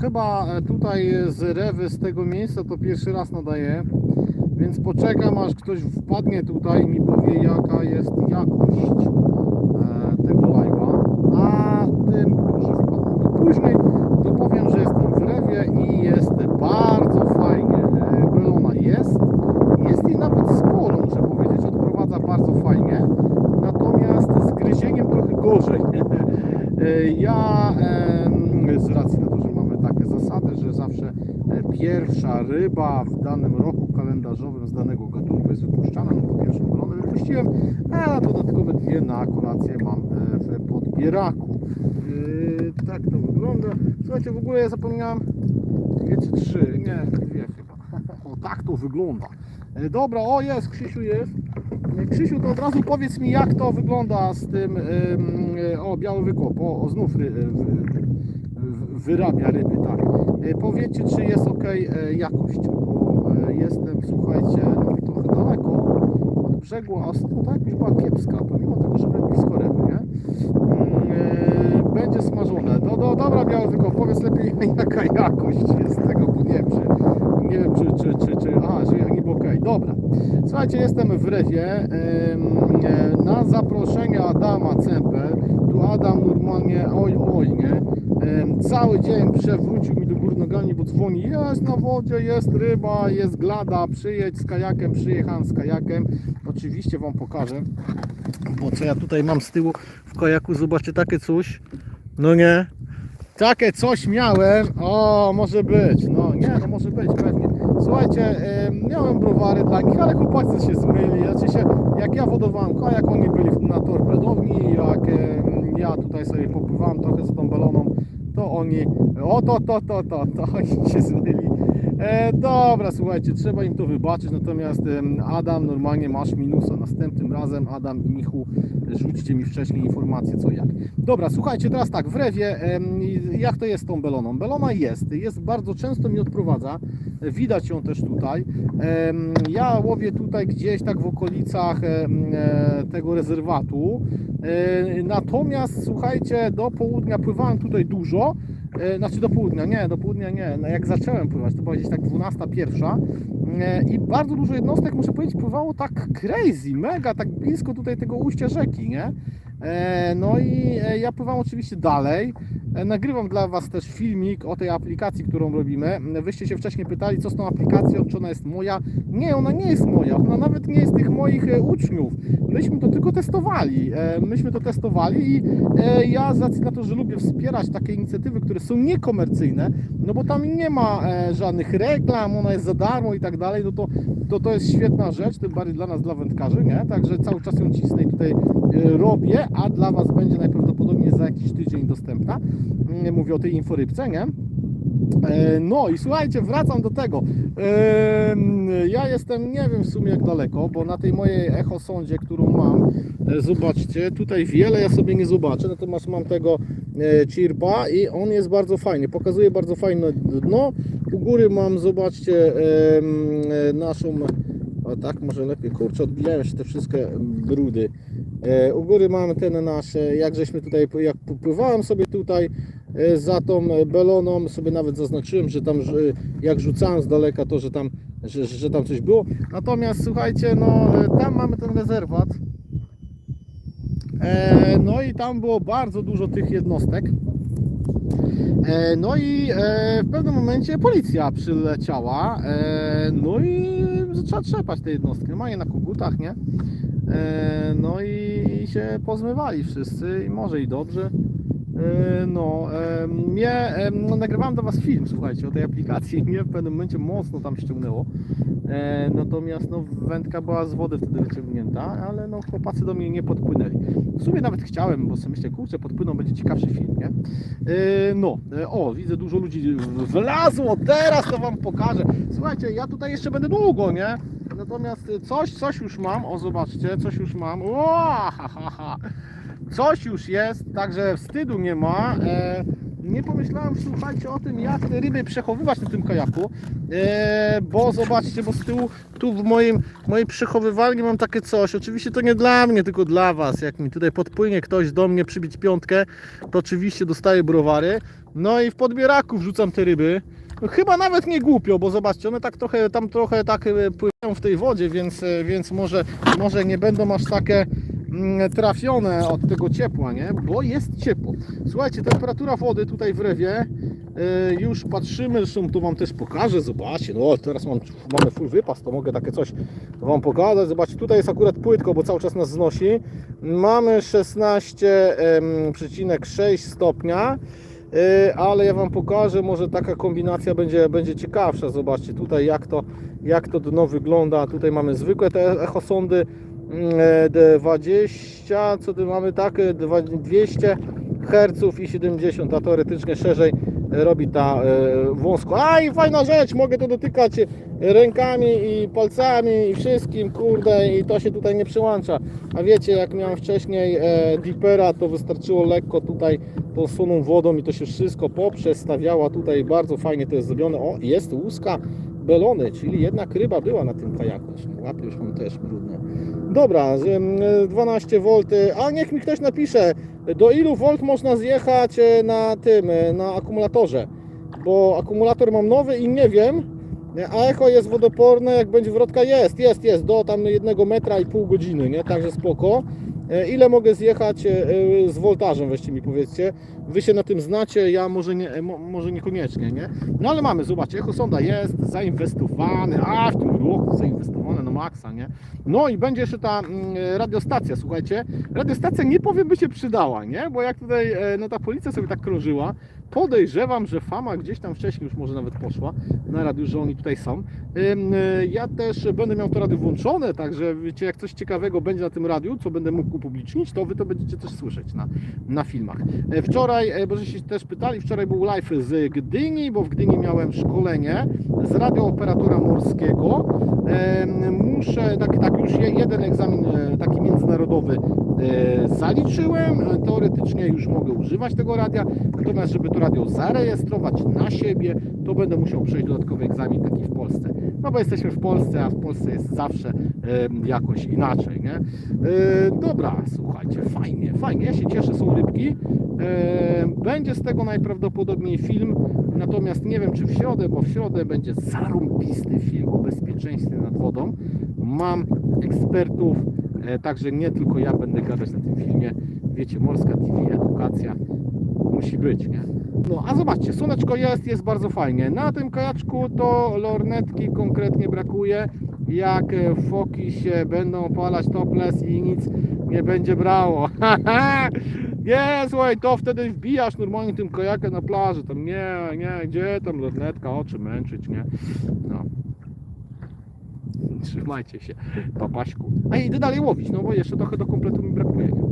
chyba e, tutaj z Rewy, z tego miejsca to pierwszy raz nadaję, więc poczekam aż ktoś wpadnie tutaj i mi powie jaka jest jakość e, tego live'a, a tym, którzy wpadną później, to powiem, że jestem w Rewie i jest bardzo fajnie. E, Belona jest, jest jej nawet sporo, muszę powiedzieć, odprowadza bardzo fajnie, natomiast z gryzieniem trochę gorzej. Ja em, z racji na to, że mamy takie zasady, że zawsze e, pierwsza ryba w danym roku kalendarzowym z danego gatunku jest wypuszczana, no to pierwszą kolonę wypuściłem, a dodatkowe dwie na kolację mam e, w podbieraku. E, Tak to wygląda. Słuchajcie, w ogóle ja zapomniałem dwie czy trzy, nie, dwie chyba. O, tak to wygląda. Dobra, o jest, Krzysiu jest. Krzysiu, to od razu powiedz mi, jak to wygląda z tym, o, biały wykop, o, o znów ry, wy, wy- wyrabia ryby, tak. E, Powiedzcie, czy jest ok jakość, bo e, jestem, słuchajcie, no, trochę daleko od brzegu, a no, tak już była kiepska, pomimo tego, że byłem blisko ryby, nie? Mm, e, Będzie smażone. Do, do, dobra, biały wykop, powiedz lepiej, jaka jakość jest tego, bo nie wiem, czy, nie wiem, czy, czy, czy, czy a, że ja niby okej, dobra. Słuchajcie, jestem w Rewie e, na zaproszenie Adama Cempel. Tu Adam normalnie, oj, oj, nie? Cały dzień przewrócił mi do góry nogami, bo dzwoni, jest na wodzie, jest ryba, jest glada, przyjedź z kajakiem, przyjechałem z kajakiem. Oczywiście Wam pokażę, bo co ja tutaj mam z tyłu w kajaku, zobaczcie takie coś, no nie? Takie coś miałem, o może być, no nie, no może być pewnie. Słuchajcie, em, miałem browary dla nich, ale chłopacy się zmyli, znaczy się, jak ja wodowałem kajak, oni byli na torpedowni, jak ja tutaj sobie popływałem trochę za tą baloną, to oni, o to, to, to, to, to oni się zmyli. E, dobra, słuchajcie, trzeba im to wybaczyć, natomiast Adam, normalnie masz minusa. Następnym razem Adam i Michu, rzućcie mi wcześniej informacje co jak. Dobra, słuchajcie, teraz tak, w Rewie, em, jak to jest z tą beloną? Belona jest, jest bardzo często mi odprowadza, widać ją też tutaj. Em, Ja łowię tutaj gdzieś tak w okolicach e, tego rezerwatu, E, natomiast słuchajcie, do południa pływałem tutaj dużo, E, Znaczy do południa, nie, do południa nie. No jak zacząłem pływać, to była gdzieś tak 12, pierwsza E, i bardzo dużo jednostek, muszę powiedzieć, pływało tak crazy, mega, tak blisko tutaj tego ujścia rzeki, nie? No i e, ja pływam oczywiście dalej. E, Nagrywam dla Was też filmik o tej aplikacji, którą robimy. Wyście się wcześniej pytali, co z tą aplikacją, czy ona jest moja. Nie, ona nie jest moja, ona nawet nie jest tych moich e, uczniów. Myśmy to tylko testowali. E, Myśmy to testowali i e, ja z racji na to, że lubię wspierać takie inicjatywy, które są niekomercyjne, no bo tam nie ma żadnych reklam, ona jest za darmo i tak dalej, no to, to to jest świetna rzecz, tym bardziej dla nas, dla wędkarzy, nie? Także cały czas ją cisnę i tutaj robię, a dla Was będzie najprawdopodobniej za jakiś tydzień dostępna. Mm, Mówię o tej inforybce, nie? E, No i słuchajcie, wracam do tego. Em, Ja jestem, nie wiem w sumie jak daleko, bo na tej mojej echo sondzie, którą mam, e, zobaczcie, tutaj wiele ja sobie nie zobaczę, natomiast mam tego e, chirpa i on jest bardzo fajnie, pokazuje bardzo fajne dno. U góry mam, zobaczcie, e, naszą, o tak może lepiej, kurczę, odbijają się te wszystkie brudy. E, U góry mamy te nasze, jak żeśmy tutaj, jak popływałem sobie tutaj e, za tą beloną, sobie nawet zaznaczyłem, że tam, że jak rzucałem z daleka, to że tam, że, że tam coś było. Natomiast słuchajcie, no e, tam mamy ten rezerwat. E, No i tam było bardzo dużo tych jednostek. E, No i e, w pewnym momencie policja przyleciała. e, No i zaczęła trzepać te jednostki. Ma je na kogutach, nie? E, No i się pozmywali wszyscy i może i dobrze. E, No, mnie, no, nagrywałem do Was film, słuchajcie, o tej aplikacji. Mnie w pewnym momencie mocno tam ściągnęło. E, Natomiast no, wędka była z wody wtedy wyciągnięta, ale no, chłopacy do mnie nie podpłynęli. W sumie nawet chciałem, bo sobie myślę, kurczę, podpłyną, będzie ciekawszy film, nie? E, No, o, widzę dużo ludzi wlazło, teraz to Wam pokażę. Słuchajcie, ja tutaj jeszcze będę długo, nie? Natomiast e, coś, coś już mam, o zobaczcie, coś już mam. O, ha, ha, ha. Coś już jest, także wstydu nie ma. E, nie pomyślałem, słuchajcie, o tym, jak te ryby przechowywać na tym kajaku, e, bo zobaczcie, bo z tyłu, tu w moim, mojej przechowywalni mam takie coś, oczywiście to nie dla mnie, tylko dla Was, jak mi tutaj podpłynie ktoś do mnie przybić piątkę, to oczywiście dostaję browary, no i w podbieraku wrzucam te ryby, chyba nawet nie głupio, bo zobaczcie, one tak trochę, tam trochę tak e, pływają w tej wodzie, więc, e, więc może, może nie będą aż takie mm, trafione od tego ciepła, nie? Bo jest ciepło. Słuchajcie, temperatura wody tutaj w rewie e, już patrzymy, zresztą tu Wam też pokażę, zobaczcie, no teraz mam, mamy full wypas, to mogę takie coś Wam pokazać, zobaczcie, tutaj jest akurat płytko, bo cały czas nas znosi, mamy 16,6 stopnia, ale ja Wam pokażę, może taka kombinacja będzie, będzie ciekawsza. Zobaczcie tutaj jak to, jak to dno wygląda. Tutaj mamy zwykłe te echosondy mm, 20, co tu mamy tak, e, dwa- 200 Hz i 70, a teoretycznie szerzej robi ta e, wąsko. A i fajna rzecz, mogę to dotykać rękami i palcami i wszystkim, kurde, i to się tutaj nie przyłącza. A wiecie, jak miałem wcześniej e, Deepera, to wystarczyło lekko tutaj słoną wodą i to się wszystko poprzestawiała tutaj, bardzo fajnie to jest zrobione. O, jest łuska belony, czyli jednak ryba była na tym kajaku. Łapy już mam też brudne. Dobra, z, em, 12 V, a niech mi ktoś napisze, do ilu volt można zjechać e, na tym, e, na akumulatorze, bo akumulator mam nowy i nie wiem, nie, a echo jest wodoporne, jak będzie wrotka, jest, jest, jest, do tam jednego metra i pół godziny, nie, także spoko. E, Ile mogę zjechać e, e, z voltażem, weźcie mi powiedzcie. Wy się na tym znacie, ja może, nie, mo, może niekoniecznie, nie? No ale mamy, zobaczcie, Echo Sonda jest zainwestowany, a w tym roku zainwestowane na maksa, nie? No i będzie jeszcze ta mm, radiostacja, słuchajcie. Radiostacja nie powiem by się przydała, nie? Bo jak tutaj e, no ta policja sobie tak krążyła, podejrzewam, że fama gdzieś tam wcześniej już może nawet poszła na radiu, że oni tutaj są. E, Ja też będę miał to radio włączone, także wiecie, jak coś ciekawego będzie na tym radiu, co będę mógł upublicznić, to wy to będziecie też słyszeć na, na filmach. E, Wczoraj, e, bo żeście też pytali, wczoraj był live z Gdyni, bo w Gdyni miałem szkolenie z radiooperatora morskiego. Muszę, tak, tak już je- jeden egzamin e, taki międzynarodowy e, zaliczyłem. Teoretycznie już mogę używać tego radia, natomiast żeby to radio zarejestrować na siebie, to będę musiał przejść dodatkowy egzamin taki w Polsce. No bo jesteśmy w Polsce, a w Polsce jest zawsze jakoś inaczej, nie? Dobra, słuchajcie, fajnie, fajnie, ja się cieszę, są rybki. E, Będzie z tego najprawdopodobniej film, natomiast nie wiem czy w środę, bo w środę będzie zarąbisty film o bezpieczeństwie nad wodą. Mam ekspertów, e, także nie tylko ja będę gadać na tym filmie. Wiecie, Morska TV, edukacja musi być, nie? No, a zobaczcie, słoneczko jest, jest bardzo fajnie. Na tym kajaczku to lornetki konkretnie brakuje. Jak e, foki się będą opalać topless i nic nie będzie brało. nie, słuchaj, to wtedy wbijasz normalnie tym kajakiem na plaży. Tam nie, nie, gdzie tam lornetka, oczy męczyć, nie? No. Trzymajcie się, papaśku. A idę dalej łowić, no bo jeszcze trochę do kompletu mi brakuje. Nie?